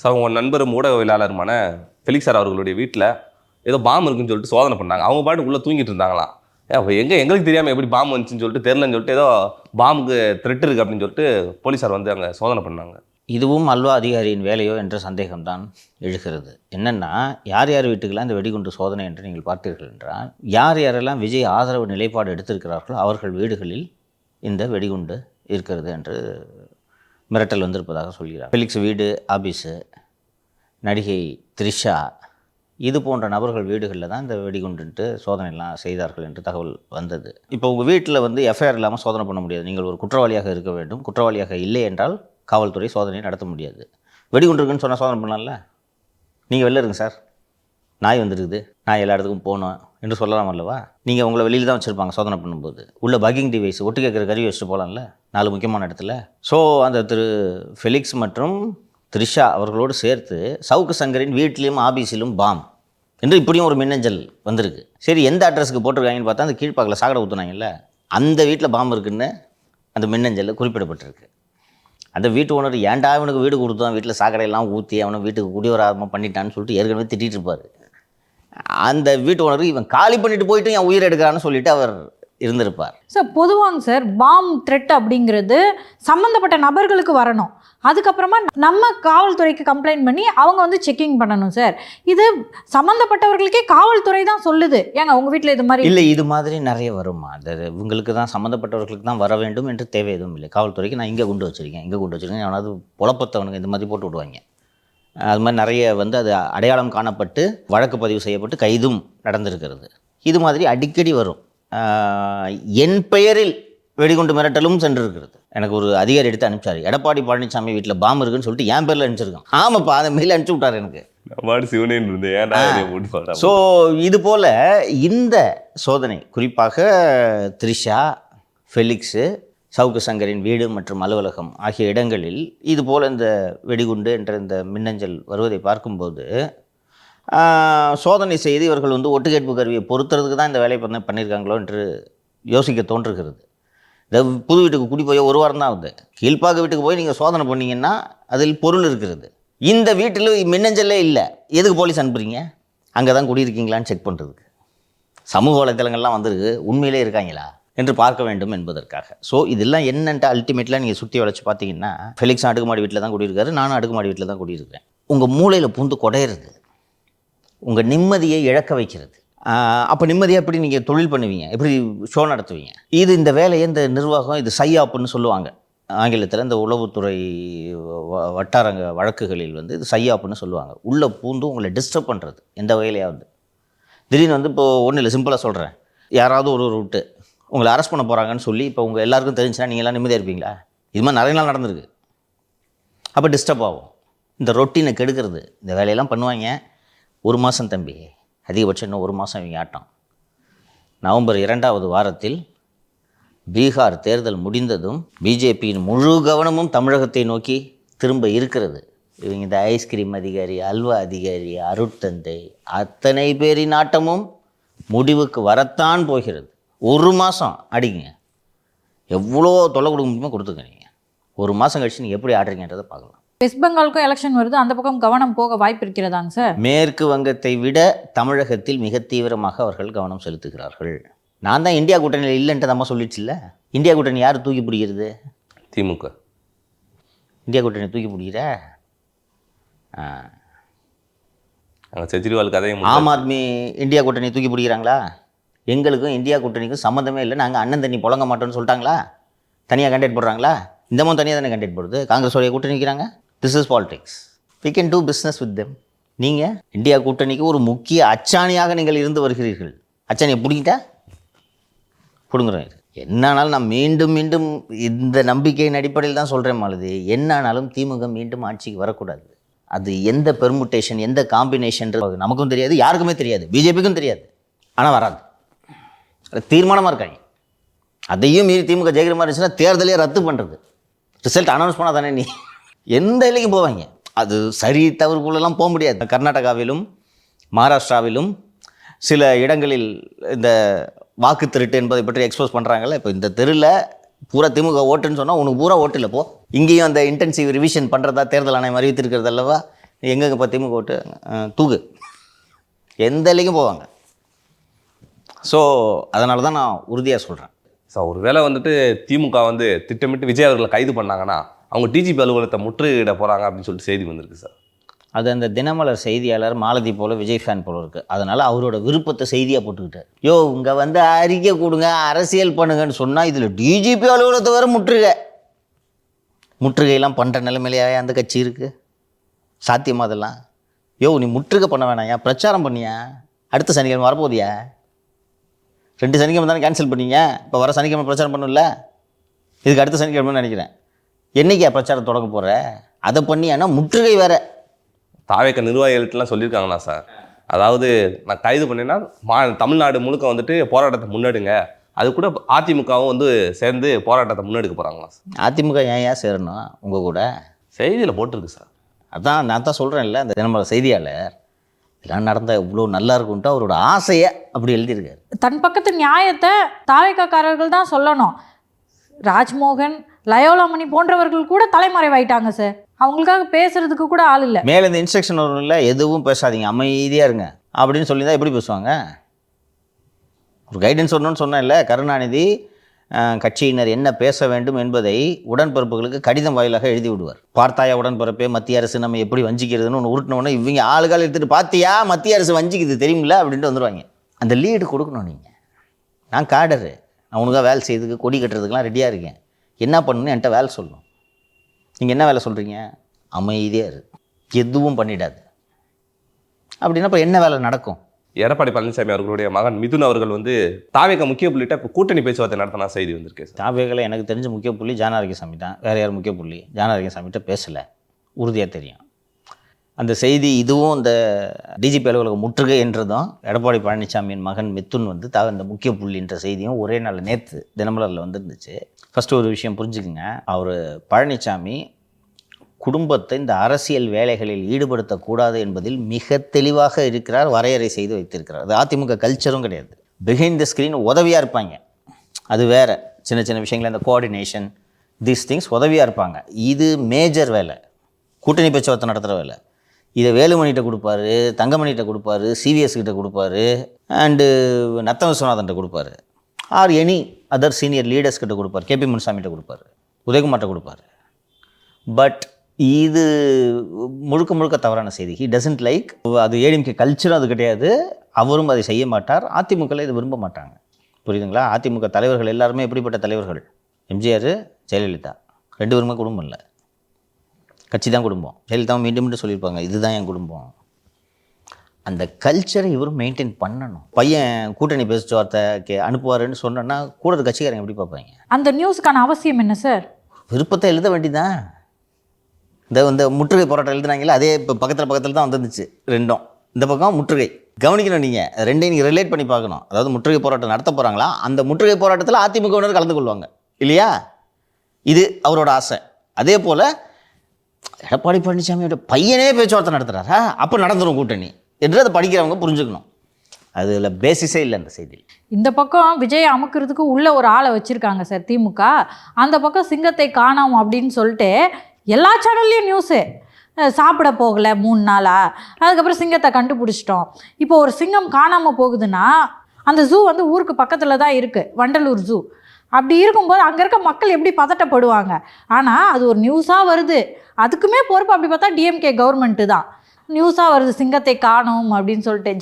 So அவங்க நண்பரும் ஊடகவியலாளருமான Felix sir அவர்களுடைய வீட்டில் ஏதோ பாம்பு இருக்குன்னு சொல்லிட்டு சோதனை பண்ணாங்க. அவங்க பாட்டு உள்ளே தூங்கிட்டு இருந்தாங்களாம். அப்போ எங்கே எங்களுக்கு தெரியாமல் எப்படி பாம்பு வந்துச்சுன்னு சொல்லிட்டு தெரிலன்னு சொல்லிட்டு ஏதோ பாம்புக்கு த்ரெட் இருக்குது அப்படின்னு சொல்லிட்டு போலீஸார் வந்து அங்கே சோதனை பண்ணாங்க. இதுவும் அல்வா அதிகாரியின் வேலையோ என்ற சந்தேகம்தான் எழுகிறது. என்னென்னா யார் யார் வீட்டுக்கெல்லாம் இந்த வெடிகுண்டு சோதனை என்று நீங்கள் பார்த்தீர்கள் என்றால் யார் யாரெல்லாம் விஜய் ஆதரவு நிலைப்பாடு எடுத்திருக்கிறார்களோ அவர்கள் வீடுகளில் இந்த வெடிகுண்டு இருக்கிறது என்று மிரட்டல் வந்திருப்பதாக சொல்கிறார். ஃபிலிக்ஸ் வீடு ஆபீஸு நடிகை த்ரிஷா இது போன்ற நபர்கள் வீடுகளில் தான் இந்த வெடிகுண்டுன்ட்டு சோதனைலாம் செய்தார்கள் என்று தகவல் வந்தது. இப்போ உங்கள் வீட்டில் வந்து எஃப்ஐஆர் இல்லாமல் சோதனை பண்ண முடியாது. நீங்கள் ஒரு குற்றவாளியாக இருக்க வேண்டும். குற்றவாளியாக இல்லை என்றால் காவல்துறை சோதனையை நடத்த முடியாது. வெடிகுண்டு இருக்குன்னு சொன்னால் சோதனை பண்ணலாம்ல? நீங்கள் வெளில இருங்க சார். நாய் வந்துருக்குது. நான் எல்லா இடத்துக்கும் போகணும் என்று சொல்லலாம் அல்லவா? நீங்கள் உங்களை வெளியில் தான் வச்சுருப்பாங்க சோதனை பண்ணும்போது. உள்ள பக்கிங் டிவைஸ் ஒட்டு கேட்குற கருவி வச்சுட்டு போகலாம்ல? நாலு முக்கியமான இடத்துல. ஸோ அந்த திரு ஃபெலிக்ஸ் மற்றும் த்ரிஷா அவர்களோடு சேர்த்து சவுக்கு சங்கரின் வீட்லேயும் ஆபீஸிலும் பாம். என்று இப்படியும் ஒரு மின்னஞ்சல் வந்திருக்கு. சரி எந்த அட்ரஸ்க்கு போட்டிருக்காங்கன்னு பார்த்தா அந்த கீழ்ப்பாக்கில் சாக்கடை ஊற்றுனாங்கல்ல அந்த வீட்டில் பாம்பு இருக்குன்னு அந்த மின்னஞ்சலில் குறிப்பிடப்பட்டிருக்கு. அந்த வீட்டு ஓனர் ஏன்டா அவனுக்கு வீடு கொடுத்தான் வீட்டில் சாக்கடையெல்லாம் ஊற்றி அவனை வீட்டுக்கு குடிவராதமாக பண்ணிட்டான்னு சொல்லிட்டு ஏற்கனவே திட்டிகிட்டு இருப்பார். அந்த வீட்டு ஓனர் இவன் காலி பண்ணிட்டு போயிட்டு என் உயிர் எடுக்கிறான்னு சொல்லிட்டு அவர் இருந்திருப்பார். சார் பொதுவாங்க சார் பாம் த்ரெட் அப்படிங்கிறது சம்மந்தப்பட்ட நபர்களுக்கு வரணும். அதுக்கப்புறமா நம்ம காவல்துறைக்கு கம்ப்ளைண்ட் பண்ணி அவங்க வந்து செக்கிங் பண்ணணும் சார் இது சம்மந்தப்பட்டவர்களுக்கே காவல்துறை தான் சொல்லுது. ஏங்க உங்கள் வீட்டில் இது மாதிரி இல்லை இது மாதிரி நிறைய வருமா அது இவங்களுக்கு தான் சம்மந்தப்பட்டவர்களுக்கு தான் வர வேண்டும் என்று தேவை எதுவும் இல்லை. காவல்துறைக்கு நான் இங்கே குண்டு வச்சுருக்கேன். இங்கே குண்டு வச்சுருக்கேன். அவனாவது புலப்பத்தவனுங்க இந்த மாதிரி போட்டு விடுவாங்க. அது மாதிரி நிறைய வந்து அது அடையாளம் காணப்பட்டு வழக்கு பதிவு செய்யப்பட்டு கைதும் நடந்திருக்கிறது. இது மாதிரி அடிக்கடி வரும். என் பெயரில் வெடிகுண்டு மிரட்டலும் சென்றிருக்கிறது. எனக்கு ஒரு அதிகாரி எடுத்து அனுப்பிச்சாரு. எடப்பாடி பழனிசாமி வீட்டில் பாம்பு இருக்குன்னு சொல்லிட்டு என் பேரில் அனுப்பிச்சிருக்கான். ஆமாப்பா அந்த மெயில் அனுப்பிச்சு விட்டார் எனக்கு. ஸோ இது போல் இந்த சோதனை குறிப்பாக த்ரிஷா ஃபெலிக்ஸு சவுக்கு சங்கரின் வீடு மற்றும் அலுவலகம் ஆகிய இடங்களில் இது போல் இந்த வெடிகுண்டு என்ற இந்த மின்னஞ்சல் வருவதை பார்க்கும்போது சோதனை செய்து இவர்கள் வந்து ஒட்டுக்கேட்பு கருவியை பொருத்துறதுக்கு தான் இந்த வேலையை பண்ண பண்ணியிருக்காங்களோ என்று யோசிக்க தோன்றுகிறது. இந்த புது வீட்டுக்கு குடி போய் ஒரு வாரம் தான் ஆகுது. கீழ்ப்பாக்க வீட்டுக்கு போய் நீங்கள் சோதனை பண்ணீங்கன்னா அதில் பொருள் இருக்கிறது. இந்த வீட்டில் மின்னஞ்சலே இல்லை. எதுக்கு போலீஸ் அனுப்புறீங்க? அங்கே தான் குடியிருக்கீங்களான்னு செக் பண்ணுறதுக்கு சமூக வலைத்தளங்கள்லாம் வந்திருக்கு. உண்மையிலே இருக்காங்களா? என்று பார்க்க வேண்டும் என்பதற்காக. ஸோ இதெல்லாம் என்னென்ட்டு அல்டிமேட்லாம் நீங்கள் சுற்றி வளைச்சு பார்த்தீங்கன்னா ஃபெலிக்ஸ் அடுக்குமாடி வீட்டில் தான் குடியிருக்காரு. நானும் அடுக்குமாடி வீட்டில் தான் குடியிருக்கேன் உங்கள் மூளையில் பூந்து குடையிறது. உங்கள் நிம்மதியை இழக்க வைக்கிறது. அப்போ நிம்மதியாக எப்படி நீங்கள் தொழில் பண்ணுவீங்க? எப்படி ஷோ நடத்துவீங்க? இது இந்த வேலையை இந்த நிர்வாகம் இது சையாப்புன்னு சொல்லுவாங்க. ஆங்கிலத்தில் இந்த உளவுத்துறை வ- வட்டாரங்க வழக்குகளில் வந்து இது சையாப்புன்னு சொல்லுவாங்க. உள்ளே பூந்து உங்களை டிஸ்டர்ப் பண்ணுறது எந்த வகையிலையாவது திடீர்னு வந்து இப்போ ஒன்றும் இல்லை சிம்பிளாக சொல்கிறேன் யாராவது ஒரு ஒரு விட்டு உங்களை அரெஸ்ட் பண்ண போகிறாங்கன்னு சொல்லி இப்போ உங்கள் எல்லாருக்கும் தெரிஞ்சுன்னா நீங்கள் எல்லாம் நிம்மதியாக இருப்பீங்களா? இது மாதிரி நிறைய நாள் நடந்திருக்கு. அப்போ டிஸ்டர்ப் ஆகும். இந்த ரொட்டீனை கெடுக்கிறது இந்த வேலையெல்லாம் பண்ணுவாங்க. ஒரு மாதம் தம்பி. அதிகபட்சம் இன்னும் ஒரு மாதம் இவங்க ஆட்டம் நவம்பர் இரண்டாவது வாரத்தில் பீகார் தேர்தல் முடிந்ததும் பிஜேபியின் முழு கவனமும் தமிழகத்தை நோக்கி திரும்ப இருக்கிறது. இவங்க இந்த ஐஸ்கிரீம் அதிகாரி அல்வா அதிகாரி அருட்தந்தை அத்தனை பேரின் ஆட்டமும் முடிவுக்கு வரத்தான் போகிறது. ஒரு மாதம் அடிங்க. எவ்வளோ தொல்லை கொடுக்க முடியுமோ கொடுத்துங்க நீங்கள் ஒரு மாதம் கழிச்சு நீங்கள் எப்படி ஆடுறீங்கன்றதை பார்க்கலாம். வெஸ்ட் பெங்காலுக்கும் எலெக்ஷன் வருது. அந்த பக்கம் கவனம் போக வாய்ப்பு இருக்கிறதாங்க சார்? மேற்கு வங்கத்தை விட தமிழகத்தில் மிக தீவிரமாக அவர்கள் கவனம் செலுத்துகிறார்கள். நான் தான் இந்தியா கூட்டணியில் இல்லைன்ட்டு நம்ம சொல்லிடுச்சுல்ல? இந்தியா கூட்டணி யார் தூக்கி பிடிக்கிறது? திமுக. இந்தியா கூட்டணி தூக்கி பிடிக்கிற? கெஜ்ரிவால் கதையை ஆம் ஆத்மி இந்தியா கூட்டணி தூக்கி பிடிக்கிறாங்களா? எங்களுக்கும் இந்தியா கூட்டணிக்கும் சம்மந்தமே இல்லை. நாங்கள் அண்ணன் தண்ணி புழங்க மாட்டோம்னு சொல்லிட்டாங்களா? தனியாக கண்டக்ட் போடுறாங்களா? இந்த மாதிரி தனியாக தானே கண்டக்ட் போடுது? காங்கிரஸோடைய கூட்டணி நிற்கிறாங்க this is politics we can do business with them நீங்கள் இந்தியா கூட்டணிக்கு ஒரு முக்கிய அச்சாணியாக நீங்கள் இருந்து வருகிறீர்கள். அச்சாணியை பிடிக்கிட்டா பிடுங்குறோம் என்னானாலும் என்ன ஆனாலும் நான் மீண்டும் மீண்டும் இந்த நம்பிக்கையின் அடிப்படையில் தான் சொல்கிறேன் மாலதி. என்ன ஆனாலும் திமுக மீண்டும் ஆட்சிக்கு வரக்கூடாது. அது எந்த பெர்முட்டேஷன் எந்த காம்பினேஷன் நமக்கும் தெரியாது யாருக்குமே தெரியாது. பிஜேபிக்கும் தெரியாது. ஆனால் வராது. அது தீர்மானமாக இருக்காங்க அதையும் மீறி திமுக ஜெயிக்கிற மாதிரி இருந்துச்சுன்னா தேர்தலே ரத்து பண்ணுறது ரிசல்ட் அனௌன்ஸ் பண்ணால் தானே நீ? எந்த இலைக்கும் போவாங்க? அது சரி தவறுக்குள்ளெல்லாம் போக முடியாது. கர்நாடகாவிலும் மகாராஷ்டிராவிலும் சில இடங்களில் இந்த வாக்கு திருட்டு என்பதை பற்றி எக்ஸ்போஸ் பண்ணுறாங்கல்ல இப்போ இந்த தெருவில் பூரா திமுக ஓட்டுன்னு சொன்னால் உனக்கு பூரா ஓட்டு இல்லை போ. இங்கேயும் அந்த இன்டென்சிவ் ரிவிஷன் பண்ணுறதா தேர்தல் ஆணையம் அறிவித்திருக்கிறது அல்லவா? எங்கெங்கே இப்போ திமுக ஓட்டு? தூக்கு. எந்த எல்லைக்கும் போவாங்க? ஸோ அதனால தான் நான் உறுதியாக சொல்கிறேன் சார் ஒருவேளை வந்துட்டு திமுக வந்து திட்டமிட்டு விஜய் அவர்களை கைது பண்ணாங்கன்னா அவங்க டிஜிபி அலுவலகத்தை முற்றுகையிட போகிறாங்க அப்படின்னு சொல்லிட்டு செய்தி வந்திருக்கு சார். அது அந்த தினமலர் செய்தியாளர் மாலதி போல விஜய் ஃபேன் போல இருக்குது அதனால் அவரோட விருப்பத்தை செய்தியாக போட்டுக்கிட்டார். யோ இங்கே வந்து அறிக்கை கொடுங்க அரசியல் பண்ணுங்கன்னு சொன்னால் இதில் டிஜிபி அலுவலகத்தை வேறு முற்றுகை. முற்றுகையெல்லாம் பண்ணுற நிலைமையிலேயே அந்த கட்சி இருக்குது சாத்தியமா அதெல்லாம்? யோ நீ முற்றுகை பண்ண வேணாயா பிரச்சாரம் பண்ணியா? அடுத்த சனிக்கிழமை வரப்போதியா ரெண்டு சனிக்கிழமை தானே கேன்சல் பண்ணீங்க? இப்போ வர சனிக்கிழமை பிரச்சாரம் பண்ணும்ல? இதுக்கு அடுத்த சனிக்கிழமைன்னு நினைக்கிறேன். என்னைக்கா பிரச்சாரம் தொடங்க போகிற அதை பண்ணியானா முற்றுகை வேற. தாவேக்க நிர்வாகிகள்ட்டலாம் சொல்லியிருக்காங்களா சார். அதாவது நான் கைது பண்ணேன்னா மா தமிழ்நாடு முழுக்க வந்துட்டு போராட்டத்தை முன்னெடுங்க. அது கூட அதிமுகவும் வந்து சேர்ந்து போராட்டத்தை முன்னெடுக்க போகிறாங்களா சார். அதிமுக ஏன் ஏன் சேரணும் உங்கள் கூட? செய்தியில் போட்டிருக்கு சார். அதான் நான் தான் சொல்கிறேன்ல அந்த தினமலர் செய்தியாளர். இதெல்லாம் நடந்த இவ்வளோ நல்லா இருக்கும்ட்டு அவரோட ஆசையை அப்படி எழுதியிருக்காரு. தன் பக்கத்து நியாயத்தை தாவேக்காரர்கள் தான் சொல்லணும். ராஜ்மோகன் லயோலாமணி போன்றவர்கள் கூட தலைமறைவாயிட்டாங்க சார் அவங்களுக்காக பேசுறதுக்கு கூட ஆள் இல்லை. மேலே இந்த இன்ஸ்ட்ரக்ஷன் வரும் இல்லை எதுவும் பேசாதீங்க அமைதியாக இருங்க. அப்படின்னு சொல்லி தான் எப்படி பேசுவாங்க. ஒரு கைடன்ஸ் வரணும்னு இல்லை கருணாநிதி கட்சியினர் என்ன பேச வேண்டும் என்பதை உடன்பிறப்புகளுக்கு கடிதம் வாயிலாக எழுதி விடுவார். பார்த்தாயா உடன்பிறப்பே மத்திய அரசு நம்ம எப்படி வஞ்சிக்கிறதுன்னு ஒன்று உருட்டினோடனே இவங்க ஆளுகால் எடுத்துகிட்டு பார்த்தியா மத்திய அரசு வஞ்சிக்குது தெரியுமில்ல அப்படின்ட்டு வந்துடுவாங்க அந்த லீடு கொடுக்கணும் நீங்கள் நான் காடரு நான் உனக்காக வேலை செய்யறதுக்கு கொடி கட்டுறதுக்கெலாம் ரெடியாக இருக்கேன். என்ன பண்ணணும்னு என்கிட்ட வேலை சொல்லணும். நீங்கள் என்ன வேலை சொல்கிறீங்க அமைதியாக இரு. எதுவும் பண்ணிடாது. அப்படின்னா இப்போ என்ன வேலை நடக்கும்? எடப்பாடி பழனிசாமி அவர்களுடைய மகன் மிதுன் அவர்கள் வந்து தாவேக்க முக்கிய புள்ளிட்ட இப்போ கூட்டணி பேச்சுவார்த்தை நடத்தினா செய்தி வந்திருக்கு தாவேகளை எனக்கு தெரிஞ்ச முக்கிய புள்ளி ஜானாரகிசாமி தான். வேறு யார் முக்கிய புள்ளி ஜானாரகிசாமிகிட்ட பேசலை. உறுதியாக தெரியும். அந்த செய்தி இதுவும் இந்த டிஜிபி அலுவலகம் முற்றுகை என்றதும் எடப்பாடி பழனிசாமியின் மகன் மித்துன் வந்து த இந்த முக்கிய புள்ளின்ற செய்தியும் ஒரே நாள் நேற்று தினமலரில் வந்துருந்துச்சு. ஃபஸ்ட்டு ஒரு விஷயம் புரிஞ்சுக்குங்க. அவர் பழனிசாமி குடும்பத்தை இந்த அரசியல் வேலைகளில் ஈடுபடுத்தக்கூடாது என்பதில் மிக தெளிவாக இருக்கிறார் வரையறை செய்து வைத்திருக்கிறார். அது அதிமுக கல்ச்சரும் கிடையாது. பிஹைண்ட் த ஸ்க்ரீன் உதவியாக இருப்பாங்க. அது வேறு. சின்ன சின்ன விஷயங்கள் இந்த கோஆர்டினேஷன் தீஸ் திங்ஸ் உதவியாக இருப்பாங்க. இது மேஜர் வேலை. கூட்டணி பேச்சுவார்த்தை நடத்துகிற வேலை. இதை வேலுமணிகிட்ட கொடுப்பாரு தங்கமணிகிட்ட கொடுப்பாரு சிவிஎஸ் கிட்ட கொடுப்பாரு அண்டு நத்த விஸ்வநாதன்கிட்ட கொடுப்பாரு. Or any other senior leaders கிட்ட கொடுப்பாரு கேபி முனுசாமிகிட்ட கொடுப்பாரு உதயகுமார்கிட்ட கொடுப்பாரு. பட் இது முழுக்க முழுக்க தவறான செய்தி. ஹி டசன்ட் லைக் அது ஏடிஎம்கே கல்ச்சரும் அது கிடையாது. அவரும் அதை செய்ய மாட்டார். அதிமுகவில் இதை விரும்ப மாட்டாங்க. புரியுதுங்களா? அதிமுக தலைவர்கள் எல்லாருமே எப்படிப்பட்ட தலைவர்கள்? எம்ஜிஆர் ஜெயலலிதா. ரெண்டு பேருமே குடும்பம் இல்லை. கட்சி தான் குடும்பம். ஜெயலலிதாவும் மீண்டும் மீண்டும் சொல்லியிருப்பாங்க இதுதான் என் குடும்பம். அந்த கல்ச்சரை இவரும் மெயின்டைன் பண்ணணும். பையன் கூட்டணி பேச்சுவார்த்தை கே அனுப்புவாருன்னு சொன்னோன்னா கூட இருக்க கட்சிக்காரங்க எப்படி பார்ப்பாங்க? அந்த நியூஸுக்கான அவசியம் என்ன சார் விருப்பத்தை எழுத வேண்டியதான் இந்த இந்த முற்றுகை போராட்டம் எழுதுனாங்களே அதே இப்போ பக்கத்தில் பக்கத்தில் தான் வந்துருந்துச்சு ரெண்டும். இந்த பக்கம் முற்றுகை. கவனிக்கணும் நீங்கள் ரெண்டையும் நீங்கள் ரிலேட் பண்ணி பார்க்கணும். அதாவது முற்றுகை போராட்டம் நடத்த போகிறாங்களா அந்த முற்றுகை போராட்டத்தில் அதிமுகவினர் கலந்து கொள்வாங்க. இல்லையா? இது அவரோட ஆசை. அதே போல் எடப்பாடி பழனிசாமியோட பையனே பேச்சுவார்த்தை நடத்துகிறாரா அப்போ நடந்துடும் கூட்டணி. என்று அதை படிக்கிறவங்க புரிஞ்சுக்கணும். அதில் பேசிஸே இல்லை அந்த செய்தியில். இந்த பக்கம் விஜய் அமுக்கிறதுக்கு உள்ள ஒரு ஆளை வச்சுருக்காங்க சார் திமுக. அந்த பக்கம் சிங்கத்தை காணோம் அப்படின்னு சொல்லிட்டு எல்லா சேனல்லையும் நியூஸு சாப்பிட போகலை மூணு நாளாக அதுக்கப்புறம் சிங்கத்தை கண்டுபிடிச்சிட்டோம். இப்போ ஒரு சிங்கம் காணாமல் போகுதுன்னா அந்த ஜூ வந்து ஊருக்கு பக்கத்தில் தான் இருக்குது வண்டலூர் ஜூ அப்படி இருக்கும்போது அங்கே இருக்க மக்கள் எப்படி பதட்டப்படுவாங்க? ஆனால் அது ஒரு நியூஸாக வருது. அதுக்குமே பொறுப்பு அப்படி பார்த்தா டிஎம்கே கவர்மெண்ட்டு தான். நியூஸாக வருது சிங்கத்தை காணும் அப்படின்னு சொல்லிட்டு